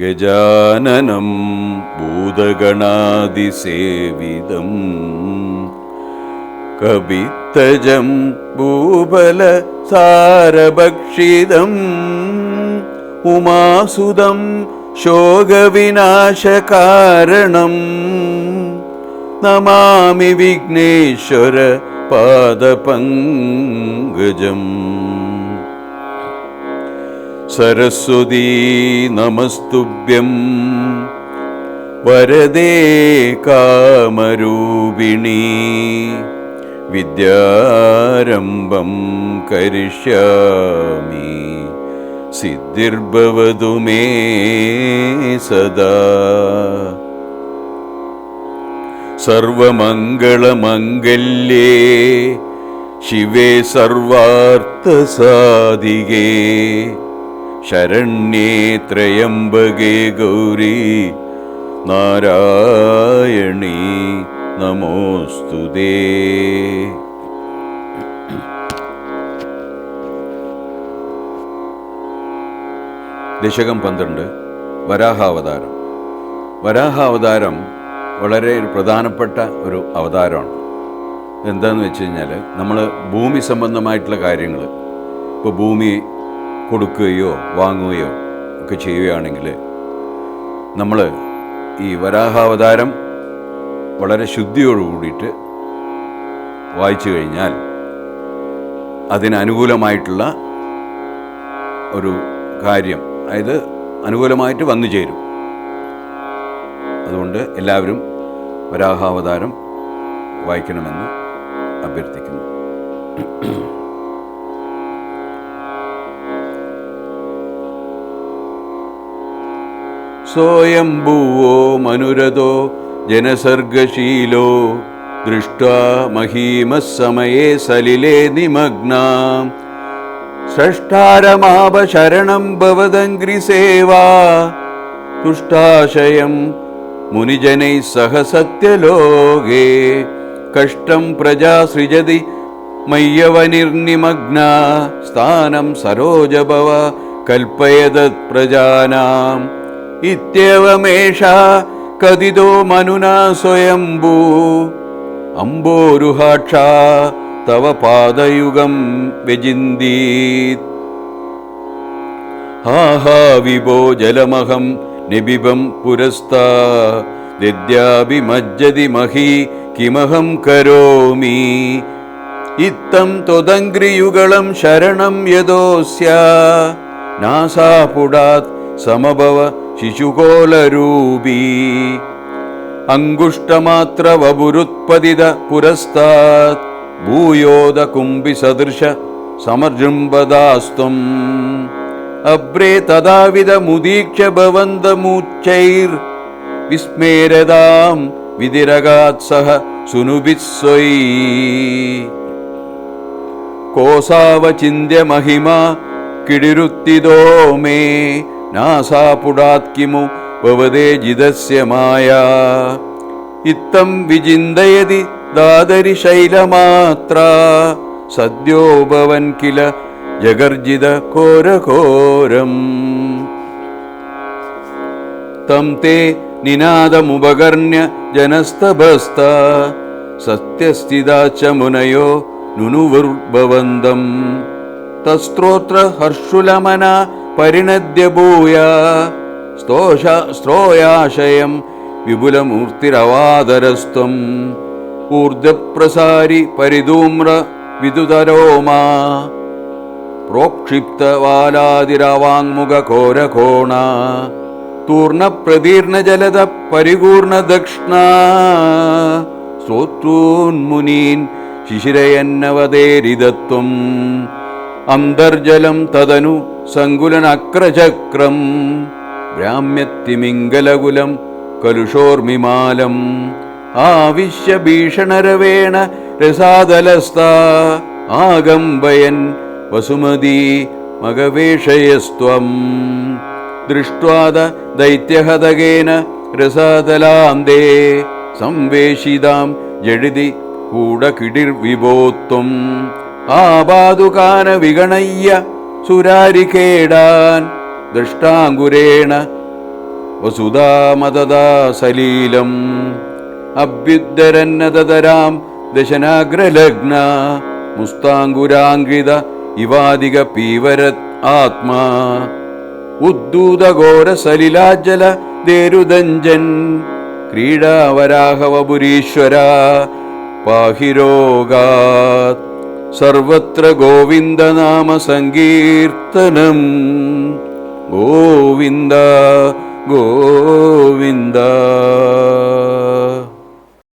गजाननं भूतगणादिसेविदम् कवित्तजं भूबलसारभक्षिदम् उमासुदं शोकविनाशकारणम् नमामि विघ्नेश्वर पादपङ्गजम् സരസ്വതീ നമസ്തുഭ്യം. വരദേ കാമരൂപിണി. വിദ്യാരംഭം കരിഷ്യാമി. സിദ്ധിർഭവതു മേ സദാ. സർവമംഗളമംഗല്യേ ശിവേ സർവാർത്ഥസാധികേ. ത്രയംബകേ ഗൗരി. നാരായണി നമോസ്തുതേ ദശകം പന്ത്രണ്ട് വരാഹാവതാരം. വരാഹാവതാരം വളരെ പ്രധാനപ്പെട്ട ഒരു അവതാരമാണ്. എന്താണെന്ന് വെച്ച് കഴിഞ്ഞാൽ നമ്മൾ ഭൂമി സംബന്ധമായിട്ടുള്ള കാര്യങ്ങൾ ഇപ്പോൾ ഭൂമി കൊടുക്കുകയോ വാങ്ങുകയോ ഒക്കെ ചെയ്യുകയാണെങ്കിൽ നമ്മൾ ഈ വരാഹാവതാരം വളരെ ശുദ്ധിയോട് കൂടിയിട്ട് വായിച്ചു കഴിഞ്ഞാൽ അതിനനുകൂലമായിട്ടുള്ള ഒരു കാര്യം അതായത് അനുകൂലമായിട്ട് വന്നു ചേരും. അതുകൊണ്ട് എല്ലാവരും വരാഹാവതാരം വായിക്കണമെന്ന് അഭ്യർത്ഥിക്കുന്നു. സ്വയംഭൂവോ മനുരഥോ ജനസർഗശീലോ ദൃഷ്ട്വാ മഹീമസമയേ സലിലേ നിമഗ്നാം. സൃഷ്ടാരമാപ ശരണം ഭവദംഗ്രിസേവാ തുഷ്ടാശയം മുനിജനൈ സഹ സത്യലോകേ കഷ്ടം പ്രജാ സൃജതി മയ്യവനിർനിമഗ്ന. സ്ഥാനം സരോജഭവ കൽപ്പയതത് പ്രജാനാം ഇത്യവമേഷ കഥിതോ മനുനാ സ്വയംഭൂ. അംബോരുഹാക്ഷ തവ പാദയുഗം വ്യജിന്ദീത് ഹാഹാ വിഭോ ജലമഹം നിബിബം പുരസ്താ. ദദ്യാഭിമജ്ജതി മഹി കിമഹം കരോമി. ഇത്തം ത്വതംഗ്രിയുഗളം ശരണം യദോസ്യ നാസാപുടാത് സമഭവ ശിശുകോലരൂപീ. അങ്കുഷ്ടമാത്രവപുരുത്പതിത പുരസ്താത് ഭൂയോദ കുംഭിസദൃശ സമജൃംബദാസ്ത്വം അബ്രേ തഥാവിധ മുദീക്ഷ ഭവന്തമൂച്ചൈർ. വിസ്മേരതാം വിതിരകാത് സഹ സുനുഭിസ്വൈ. കോസാവചിന്യ മഹിമ കിടിരുത്തിതോ മേ നാസാപുടാത് കിമു ഭവതേ ജിതസ്യ മായ. ഇത്തം വിചിന്തയതി ദാദരി ശൈലമാത്ര. സദ്യോ ഭവൻ കില ജഗർജിത ഘോരഘോരം. തം തേ നിനാദമുപകർണ്യ ജനസ്തഭസ്ത. സത്യസ്ഥിതാച്ച മുനയോ നുനുവുർഭവന്തം തസ്ത്രോത്ര ഹർഷുലമന പരിണദ്യ ഭൂയ സ്തോഷ സ്ത്രോയാശയം വിപുലമൂർത്തിരവാദരസ്ത്വം. ഊർജപ്രസാരി പരിധൂമ്ര വിദുതരോമാ. പ്രോക്ഷിപ്തവാലാതിരവാങ്മുഖഘോരഘോണ. തൂർണപ്രതീർണജലത പരിപൂർണദക്ഷ്ണ. ശ്രോത്രൂന്മുനീൻ ശിശിരയന്നവതേരിതത്വം. അന്തർജലം തദനു സങ്കുലനക്രചക്രം. ഭ്രാമ്യത്തിമിംഗലകുലം കലുഷോർമിമാലം. ആവിശ്യ ഭീഷണരവേണ രസാതലസ്ത. ആഗംബയൻ വസുമതി മകവേഷയസ്ത്വം. ദൃഷ്ട്വാദ ദൈത്യഹതകേന രസാതലാന്തേ. സംവേശിതാം ജഡിതി കൂടകിടിർവിഭോത്വം ആപാതുകാന വിഗണയ്യ സുരാരികേടാൻ ദൃഷ്ടാങ്കുരേണ വസുധാമതദാ സലീലം അഭ്യുദ്ധരന്നതരാം ദശനാഗ്രലഗ്ന മുസ്താങ്കുരാങ്കിത ഇവാദിക പീവരത് ആത്മാ. ഉദ്ദൂതഘോര സലിലാജല ദേരുദഞ്ജൻ ക്രീഡാവരാഹവപുരീശ്വര പാഹിരോഗാത്. सर्वत्र गोविन्दनामसङ्कीर्तनम् गोविन्द गोविन्दा।